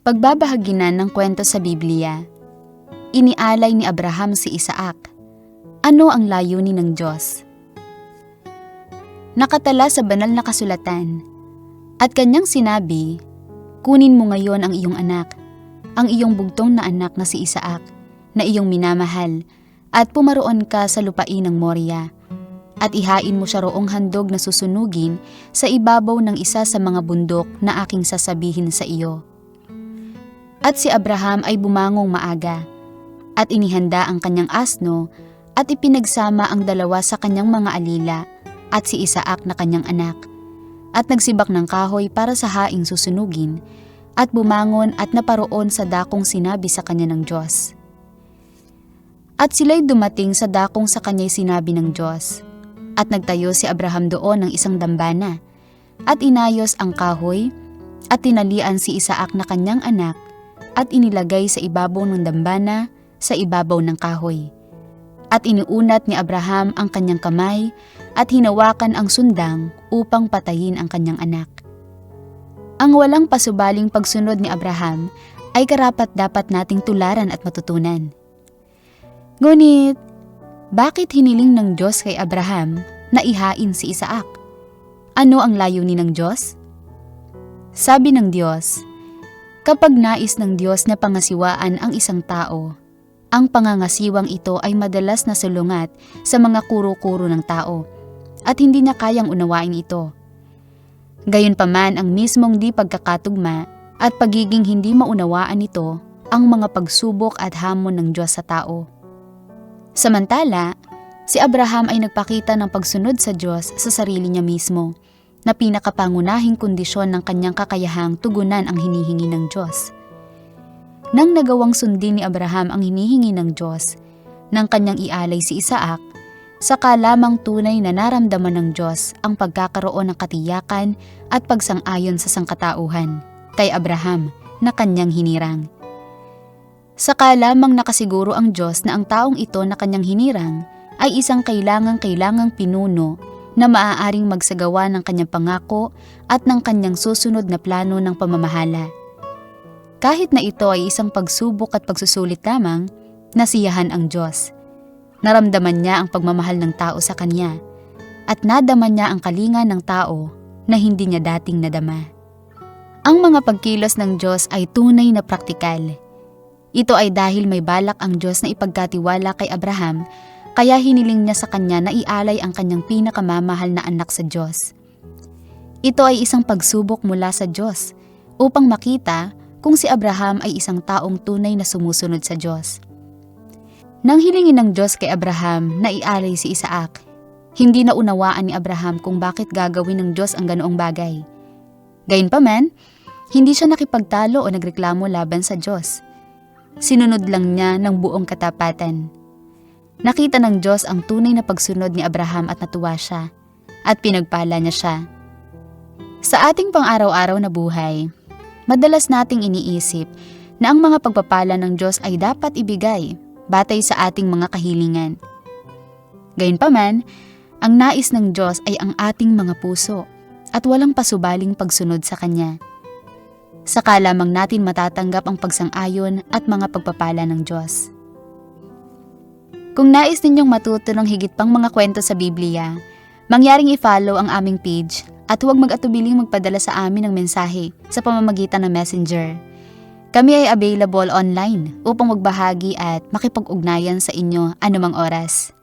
Pagbabahaginan ng kwento sa Biblia. Inialay ni Abraham si Isaac. Ano ang layunin ng Diyos? Nakatala sa banal na kasulatan. At kanyang sinabi, Kunin mo ngayon ang iyong anak, ang iyong bugtong na anak na si Isaac, na iyong minamahal, at pumaroon ka sa lupain ng Moria, at ihain mo siya roong handog na susunugin sa ibabaw ng isa sa mga bundok na aking sasabihin sa iyo. At si Abraham ay bumangong maaga, at inihanda ang kanyang asno, at ipinagsama ang dalawa sa kanyang mga alila, at si Isaac na kanyang anak, at nagsibak ng kahoy para sa haing susunugin, at bumangon at naparoon sa dakong sinabi sa kanya ng Diyos. At sila'y dumating sa dakong sa kanya'y sinabi ng Diyos, at nagtayo si Abraham doon ng isang dambana, at inayos ang kahoy, at tinalian si Isaac na kanyang anak, at inilagay sa ibabaw ng dambana sa ibabaw ng kahoy. At iniunat ni Abraham ang kanyang kamay at hinawakan ang sundang upang patayin ang kanyang anak. Ang walang pasubaling pagsunod ni Abraham ay karapat dapat nating tularan at matutunan. Ngunit, bakit hiniling ng Diyos kay Abraham na ihain si Isaac? Ano ang layunin ng Diyos? Sabi ng Diyos, Kapag nais ng Diyos na pangasiwaan ang isang tao, ang pangangasiwang ito ay madalas na sulungat sa mga kuro-kuro ng tao at hindi niya kayang unawain ito. Gayunpaman ang mismong di pagkakatugma at pagiging hindi maunawaan nito ang mga pagsubok at hamon ng Diyos sa tao. Samantala, si Abraham ay nagpakita ng pagsunod sa Diyos sa sarili niya mismo na pinakapangunahing kondisyon ng kanyang kakayahang tugunan ang hinihingi ng Diyos. Nang nagawang sundin ni Abraham ang hinihingi ng Diyos, nang kanyang ialay si Isaac, saka lamang tunay na naramdaman ng Diyos ang pagkakaroon ng katiyakan at pagsang-ayon sa sangkatauhan kay Abraham na kanyang hinirang. Saka lamang nakasiguro ang Diyos na ang taong ito na kanyang hinirang ay isang kailangang-kailangang pinuno na maaaring magsagawa ng kanyang pangako at ng kanyang susunod na plano ng pamamahala. Kahit na ito ay isang pagsubok at pagsusulit lamang, nasiyahan ang Diyos. Naramdaman niya ang pagmamahal ng tao sa kanya at nadama niya ang kalinga ng tao na hindi niya dating nadama. Ang mga pagkilos ng Diyos ay tunay na praktikal. Ito ay dahil may balak ang Diyos na ipagkatiwala kay Abraham kaya hiniling niya sa kanya na ialay ang kanyang pinakamamahal na anak sa Diyos. Ito ay isang pagsubok mula sa Diyos upang makita kung si Abraham ay isang taong tunay na sumusunod sa Diyos. Nang hilingin ng Diyos kay Abraham na ialay si Isaac, hindi na unawaan ni Abraham kung bakit gagawin ng Diyos ang ganoong bagay. Gayunpaman, hindi siya nakipagtalo o nagreklamo laban sa Diyos. Sinunod lang niya ng buong katapatan. Nakita ng Diyos ang tunay na pagsunod ni Abraham at natuwa siya, at pinagpala niya siya. Sa ating pang-araw-araw na buhay, madalas nating iniisip na ang mga pagpapala ng Diyos ay dapat ibigay batay sa ating mga kahilingan. Gayunpaman, ang nais ng Diyos ay ang ating mga puso at walang pasubaling pagsunod sa Kanya. Saka lamang natin matatanggap ang pagsang-ayon at mga pagpapala ng Diyos. Kung nais ninyong matuto ng higit pang mga kwento sa Biblia, mangyaring i-follow ang aming page at huwag mag-atubiling magpadala sa amin ng mensahe sa pamamagitan ng messenger. Kami ay available online upang magbahagi at makipag-ugnayan sa inyo anumang oras.